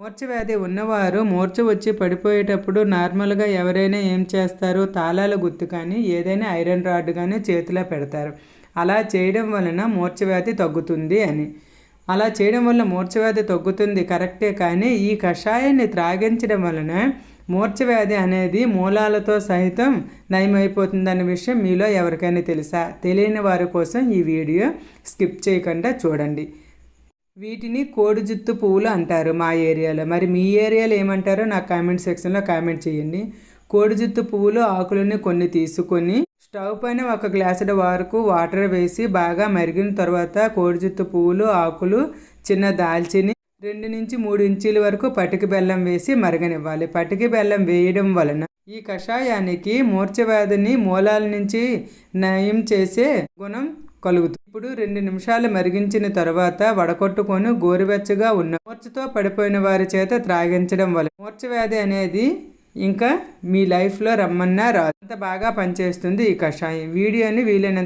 మూర్ఛవ్యాధి ఉన్నవారు మూర్ఛ వచ్చి పడిపోయేటప్పుడు నార్మల్గా ఎవరైనా ఏం చేస్తారు? తాళాల గుర్తు కానీ ఏదైనా ఐరన్ రాడ్ కానీ చేతిలో పెడతారు. అలా చేయడం వలన మూర్ఛవ్యాధి తగ్గుతుంది అని. అలా చేయడం వల్ల మూర్ఛవ్యాధి తగ్గుతుంది కరెక్టే కానీ ఈ కషాయాన్ని త్రాగించడం వలన మూర్ఛవ్యాధి అనేది మూలాలతో సహితం నయమైపోతుందనే విషయం మీలో ఎవరికైనా తెలుసా? తెలియని వారి కోసం ఈ వీడియో స్కిప్ చేయకుండా చూడండి. వీటిని కోడి జుత్తు పువ్వులు అంటారు మా ఏరియాలో. మరి మీ ఏరియాలో ఏమంటారో నాకు కామెంట్ సెక్షన్లో కామెంట్ చేయండి. కోడి జుత్తు పువ్వులు ఆకులని కొన్ని తీసుకొని స్టవ్ పైన ఒక గ్లాసుల వరకు వాటర్ వేసి బాగా మరిగిన తర్వాత కోడి జుత్తు పువ్వులు ఆకులు చిన్న దాల్చిని రెండు నుంచి మూడు ఇంచీల వరకు పటికి బెల్లం వేసి మరగనివ్వాలి. పటికి బెల్లం వేయడం వలన ఈ కషాయానికి మూర్ఛవ్యాధిని మూలాల నుంచి నయం చేసే గుణం కలుగుతుంది ఇప్పుడు రెండు నిమిషాలు మరిగించిన తర్వాత వడకొట్టుకొని గోరువెచ్చగా ఉన్న మూర్ఛతో పడిపోయిన వారి చేత త్రాగించడం వల్ల మూర్ఛవ్యాధి అనేది ఇంకా మీ లైఫ్లో రమ్మన్నా రాదు. అంత బాగా పనిచేస్తుంది ఈ కషాయం. వీడియోని వీలైనంత